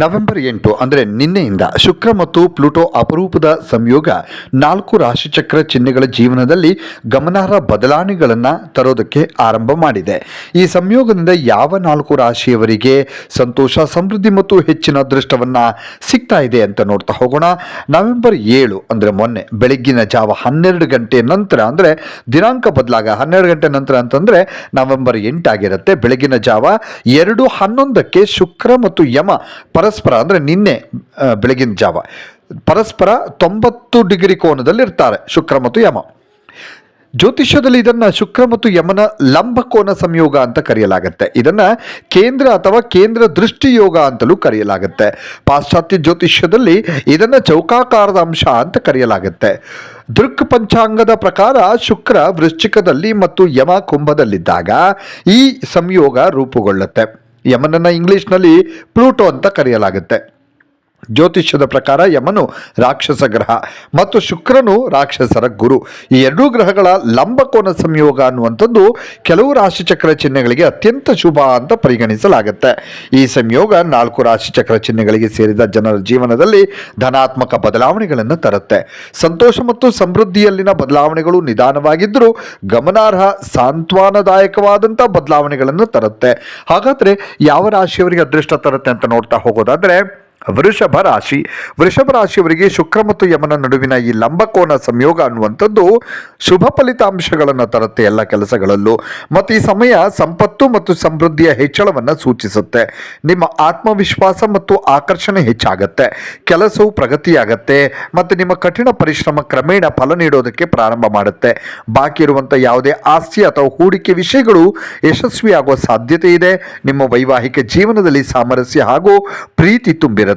November ಎಂಟು, ಅಂದರೆ ನಿನ್ನೆಯಿಂದ ಶುಕ್ರ ಮತ್ತು ಪ್ಲೂಟೋ ಅಪರೂಪದ ಸಂಯೋಗ ನಾಲ್ಕು ರಾಶಿಚಕ್ರ ಚಿಹ್ನೆಗಳ ಜೀವನದಲ್ಲಿ ಗಮನಾರ್ಹ ಬದಲಾವಣೆಗಳನ್ನು ತರೋದಕ್ಕೆ ಆರಂಭ ಮಾಡಿದೆ. ಈ ಸಂಯೋಗದಿಂದ ಯಾವ ನಾಲ್ಕು ರಾಶಿಯವರಿಗೆ ಸಂತೋಷ, ಸಮೃದ್ಧಿ ಮತ್ತು ಹೆಚ್ಚಿನ ಅದೃಷ್ಟವನ್ನು ಸಿಗ್ತಾ ಇದೆ ಅಂತ ನೋಡ್ತಾ ಹೋಗೋಣ. ನವೆಂಬರ್ ಏಳು, ಅಂದರೆ ಮೊನ್ನೆ ಬೆಳಗ್ಗಿನ ಜಾವ ಹನ್ನೆರಡು ಗಂಟೆ ನಂತರ, ಅಂದರೆ ದಿನಾಂಕ ಬದಲಾಗ ಹನ್ನೆರಡು ಗಂಟೆ ನಂತರ ಅಂತಂದರೆ ನವೆಂಬರ್ ಎಂಟಾಗಿರುತ್ತೆ. ಬೆಳಗಿನ ಜಾವ ಎರಡು ಹನ್ನೊಂದಕ್ಕೆ ಶುಕ್ರ ಮತ್ತು ಯಮ ಪರಸ್ಪರ ಅಂದರೆ ನಿನ್ನೆ ಬೆಳಗಿನ ಜಾವ. ಪರಸ್ಪರ ತೊಂಬತ್ತು ಡಿಗ್ರಿ ಕೋನದಲ್ಲಿ ಇರ್ತಾರೆ ಶುಕ್ರ ಮತ್ತು ಯಮ. ಜ್ಯೋತಿಷ್ಯದಲ್ಲಿ ಇದನ್ನು ಶುಕ್ರ ಮತ್ತು ಯಮನ ಲಂಬಕೋನ ಸಂಯೋಗ ಅಂತ ಕರೆಯಲಾಗುತ್ತೆ. ಇದನ್ನು ಕೇಂದ್ರ ಅಥವಾ ಕೇಂದ್ರ ದೃಷ್ಟಿಯೋಗ ಅಂತಲೂ ಕರೆಯಲಾಗುತ್ತೆ. ಪಾಶ್ಚಾತ್ಯ ಜ್ಯೋತಿಷ್ಯದಲ್ಲಿ ಇದನ್ನು ಚೌಕಾಕಾರದ ಅಂಶ ಅಂತ ಕರೆಯಲಾಗುತ್ತೆ. ದೃಕ್ ಪಂಚಾಂಗದ ಪ್ರಕಾರ ಶುಕ್ರ ವೃಶ್ಚಿಕದಲ್ಲಿ ಮತ್ತು ಯಮ ಕುಂಭದಲ್ಲಿದ್ದಾಗ ಈ ಸಂಯೋಗ ರೂಪುಗೊಳ್ಳುತ್ತೆ. ಯಮನನ್ನ ಇಂಗ್ಲಿಷ್ನಲ್ಲಿ ಪ್ಲೂಟೋ ಅಂತ ಕರೆಯಲಾಗುತ್ತೆ. ಜ್ಯೋತಿಷ್ಯದ ಪ್ರಕಾರ ಯಮನು ರಾಕ್ಷಸ ಗ್ರಹ ಮತ್ತು ಶುಕ್ರನು ರಾಕ್ಷಸರ ಗುರು. ಈ ಎರಡೂ ಗ್ರಹಗಳ ಲಂಬಕೋನ ಸಂಯೋಗ ಅನ್ನುವಂಥದ್ದು ಕೆಲವು ರಾಶಿಚಕ್ರ ಚಿಹ್ನೆಗಳಿಗೆ ಅತ್ಯಂತ ಶುಭ ಅಂತ ಪರಿಗಣಿಸಲಾಗುತ್ತೆ. ಈ ಸಂಯೋಗ ನಾಲ್ಕು ರಾಶಿಚಕ್ರ ಚಿಹ್ನೆಗಳಿಗೆ ಸೇರಿದ ಜನರ ಜೀವನದಲ್ಲಿ ಧನಾತ್ಮಕ ಬದಲಾವಣೆಗಳನ್ನು ತರುತ್ತೆ. ಸಂತೋಷ ಮತ್ತು ಸಮೃದ್ಧಿಯಲ್ಲಿನ ಬದಲಾವಣೆಗಳು ನಿಧಾನವಾಗಿದ್ದರೂ ಗಮನಾರ್ಹ ಸಾಂತ್ವನದಾಯಕವಾದಂಥ ಬದಲಾವಣೆಗಳನ್ನು ತರುತ್ತೆ. ಹಾಗಾದರೆ ಯಾವ ರಾಶಿಯವರಿಗೆ ಅದೃಷ್ಟ ತರುತ್ತೆ ಅಂತ ನೋಡ್ತಾ ಹೋಗೋದಾದರೆ ವೃಷಭ ರಾಶಿ. ವೃಷಭ ರಾಶಿಯವರಿಗೆ ಶುಕ್ರ ಮತ್ತು ಯಮನ ನಡುವಿನ ಈ ಲಂಬಕೋನ ಸಂಯೋಗ ಅನ್ನುವಂಥದ್ದು ಶುಭ ಫಲಿತಾಂಶಗಳನ್ನು ತರುತ್ತೆ ಎಲ್ಲ ಕೆಲಸಗಳಲ್ಲೂ. ಮತ್ತು ಈ ಸಮಯ ಸಂಪತ್ತು ಮತ್ತು ಸಮೃದ್ಧಿಯ ಹೆಚ್ಚಳವನ್ನು ಸೂಚಿಸುತ್ತೆ. ನಿಮ್ಮ ಆತ್ಮವಿಶ್ವಾಸ ಮತ್ತು ಆಕರ್ಷಣೆ ಹೆಚ್ಚಾಗತ್ತೆ. ಕೆಲಸವು ಪ್ರಗತಿಯಾಗತ್ತೆ. ಮತ್ತು ನಿಮ್ಮ ಕಠಿಣ ಪರಿಶ್ರಮ ಕ್ರಮೇಣ ಫಲ ನೀಡೋದಕ್ಕೆ ಪ್ರಾರಂಭ ಮಾಡುತ್ತೆ. ಬಾಕಿ ಇರುವಂಥ ಯಾವುದೇ ಆಸ್ತಿ ಅಥವಾ ಹೂಡಿಕೆ ವಿಷಯಗಳು ಯಶಸ್ವಿಯಾಗುವ ಸಾಧ್ಯತೆ ಇದೆ. ನಿಮ್ಮ ವೈವಾಹಿಕ ಜೀವನದಲ್ಲಿ ಸಾಮರಸ್ಯ ಹಾಗೂ ಪ್ರೀತಿ ತುಂಬಿರುತ್ತೆ.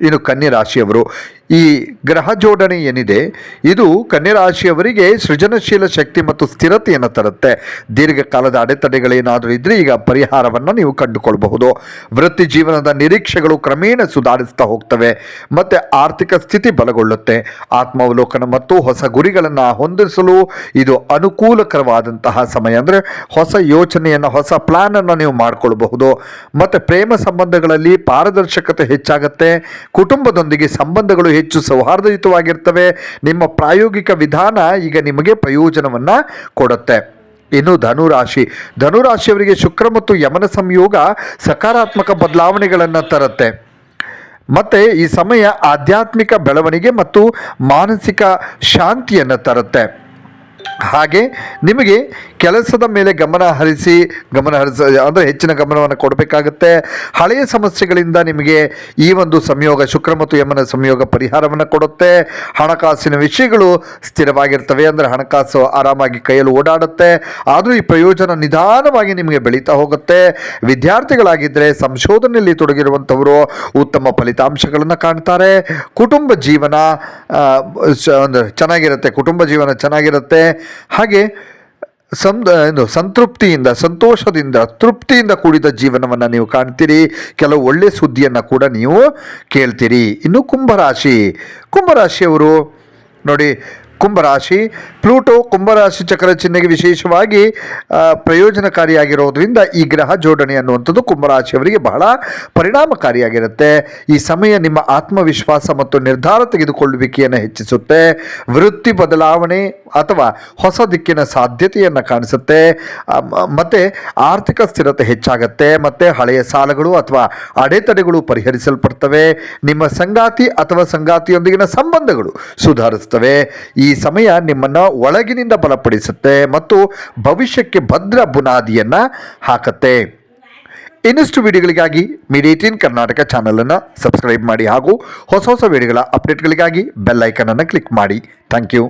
ಇನ್ನು ಕನ್ಯಾ ರಾಶಿಯವರು ಈ ಗ್ರಹ ಜೋಡಣೆ ಏನಿದೆ, ಇದು ಕನ್ಯರಾಶಿಯವರಿಗೆ ಸೃಜನಶೀಲ ಶಕ್ತಿ ಮತ್ತು ಸ್ಥಿರತೆಯನ್ನು ತರುತ್ತೆ. ದೀರ್ಘಕಾಲದ ಅಡೆತಡೆಗಳೇನಾದರೂ ಇದ್ದರೆ ಈಗ ಪರಿಹಾರವನ್ನು ನೀವು ಕಂಡುಕೊಳ್ಬಹುದು. ವೃತ್ತಿ ಜೀವನದ ನಿರೀಕ್ಷೆಗಳು ಕ್ರಮೇಣ ಸುಧಾರಿಸ್ತಾ ಹೋಗ್ತವೆ. ಮತ್ತು ಆರ್ಥಿಕ ಸ್ಥಿತಿ ಬಲಗೊಳ್ಳುತ್ತೆ. ಆತ್ಮಾವಲೋಕನ ಮತ್ತು ಹೊಸ ಗುರಿಗಳನ್ನು ಹೊಂದಿಸಲು ಇದು ಅನುಕೂಲಕರವಾದಂತಹ ಸಮಯ ಅಂದರೆ ಹೊಸ ಯೋಚನೆಯನ್ನು, ಹೊಸ ಪ್ಲ್ಯಾನನ್ನು ನೀವು ಮಾಡಿಕೊಳ್ಬಹುದು. ಮತ್ತು ಪ್ರೇಮ ಸಂಬಂಧಗಳಲ್ಲಿ ಪಾರದರ್ಶಕತೆ ಹೆಚ್ಚಾಗುತ್ತೆ. ಕುಟುಂಬದೊಂದಿಗೆ ಸಂಬಂಧಗಳು ಹೆಚ್ಚು ಸೌಹಾರ್ದಯುತವಾಗಿರ್ತವೆ. ನಿಮ್ಮ ಪ್ರಾಯೋಗಿಕ ವಿಧಾನ ಈಗ ನಿಮಗೆ ಪ್ರಯೋಜನವನ್ನು ಕೊಡುತ್ತೆ. ಇನ್ನು ಧನುರಾಶಿ. ಧನುರಾಶಿಯವರಿಗೆ ಶುಕ್ರ ಮತ್ತು ಯಮನ ಸಂಯೋಗ ಸಕಾರಾತ್ಮಕ ಬದಲಾವಣೆಗಳನ್ನು ತರುತ್ತೆ. ಮತ್ತು ಈ ಸಮಯ ಆಧ್ಯಾತ್ಮಿಕ ಬೆಳವಣಿಗೆ ಮತ್ತು ಮಾನಸಿಕ ಶಾಂತಿಯನ್ನು ತರುತ್ತೆ. ಹಾಗೆ ನಿಮಗೆ ಕೆಲಸದ ಮೇಲೆ ಗಮನ ಹರಿಸಿ, ಗಮನ ಹರಿಸ, ಅಂದರೆ ಹೆಚ್ಚಿನ ಗಮನವನ್ನು ಕೊಡಬೇಕಾಗುತ್ತೆ. ಹಳೆಯ ಸಮಸ್ಯೆಗಳಿಂದ ನಿಮಗೆ ಈ ಒಂದು ಸಂಯೋಗ, ಶುಕ್ರ ಮತ್ತು ಯಮನ ಸಂಯೋಗ ಪರಿಹಾರವನ್ನು ಕೊಡುತ್ತೆ. ಹಣಕಾಸಿನ ವಿಷಯಗಳು ಸ್ಥಿರವಾಗಿರ್ತವೆ ಅಂದರೆ ಹಣಕಾಸು ಆರಾಮಾಗಿ ಕೈಯಲ್ಲಿ ಓಡಾಡುತ್ತೆ. ಆದರೂ ಈ ಪ್ರಯೋಜನ ನಿಧಾನವಾಗಿ ನಿಮಗೆ ಬೆಳೀತಾ ಹೋಗುತ್ತೆ. ವಿದ್ಯಾರ್ಥಿಗಳಾಗಿದ್ದರೆ ಸಂಶೋಧನೆಯಲ್ಲಿ ತೊಡಗಿರುವಂಥವರು ಉತ್ತಮ ಫಲಿತಾಂಶಗಳನ್ನು ಕಾಣ್ತಾರೆ. ಕುಟುಂಬ ಜೀವನ ಒಂದು ಚೆನ್ನಾಗಿರುತ್ತೆ. ಕುಟುಂಬ ಜೀವನ ಚೆನ್ನಾಗಿರುತ್ತೆ. ಹಾಗೆ ಸಂ ಏನು ಸಂತೃಪ್ತಿಯಿಂದ, ಸಂತೋಷದಿಂದ, ತೃಪ್ತಿಯಿಂದ ಕೂಡಿದ ಜೀವನವನ್ನು ನೀವು ಕಾಣ್ತೀರಿ. ಕೆಲವು ಒಳ್ಳೆಯ ಸುದ್ದಿಯನ್ನು ಕೂಡ ನೀವು ಕೇಳ್ತೀರಿ. ಇನ್ನು ಕುಂಭರಾಶಿ. ಕುಂಭರಾಶಿಯವರು ನೋಡಿ, ಕುಂಭರಾಶಿ. ಪ್ಲೂಟೋ ಕುಂಭರಾಶಿ ಚಕ್ರ ಚಿಹ್ನೆಗೆ ವಿಶೇಷವಾಗಿ ಪ್ರಯೋಜನಕಾರಿಯಾಗಿರೋದ್ರಿಂದ ಈ ಗ್ರಹ ಜೋಡಣೆ ಅನ್ನುವಂಥದ್ದು ಕುಂಭರಾಶಿಯವರಿಗೆ ಬಹಳ ಪರಿಣಾಮಕಾರಿಯಾಗಿರುತ್ತೆ. ಈ ಸಮಯ ನಿಮ್ಮ ಆತ್ಮವಿಶ್ವಾಸ ಮತ್ತು ನಿರ್ಧಾರ ತೆಗೆದುಕೊಳ್ಳುವಿಕೆಯನ್ನು ಹೆಚ್ಚಿಸುತ್ತೆ. ವೃತ್ತಿ ಬದಲಾವಣೆ ಅಥವಾ ಹೊಸ ದಿಕ್ಕಿನ ಸಾಧ್ಯತೆಯನ್ನು ಕಾಣಿಸುತ್ತೆ. ಮತ್ತು ಆರ್ಥಿಕ ಸ್ಥಿರತೆ ಹೆಚ್ಚಾಗತ್ತೆ, ಮತ್ತು ಹಳೆಯ ಸಾಲಗಳು ಅಥವಾ ಅಡೆತಡೆಗಳು ಪರಿಹರಿಸಲ್ಪಡ್ತವೆ, ನಿಮ್ಮ ಸಂಗಾತಿ ಅಥವಾ ಸಂಗಾತಿಯೊಂದಿಗಿನ ಸಂಬಂಧಗಳು ಸುಧಾರಿಸ್ತವೆ ಈ ಸಮಯ ನಿಮ್ಮನ್ನು ಒಳಗಿನಿಂದ ಬಲಪಡಿಸುತ್ತೆ ಮತ್ತು ಭವಿಷ್ಯಕ್ಕೆ ಭದ್ರ ಬುನಾದಿಯನ್ನು ಹಾಕತ್ತೆ. ಇನ್ನಷ್ಟು ವಿಡಿಯೋಗಳಿಗಾಗಿ ಮಿಡಿಯೇಟಿನ್ ಕರ್ನಾಟಕ ಚಾನಲನ್ನು ಸಬ್ಸ್ಕ್ರೈಬ್ ಮಾಡಿ ಹಾಗೂ ಹೊಸ ಹೊಸ ವಿಡಿಯೋಗಳ ಅಪ್ಡೇಟ್ಗಳಿಗಾಗಿ ಬೆಲ್ ಐಕನನ್ನು ಕ್ಲಿಕ್ ಮಾಡಿ. Thank you.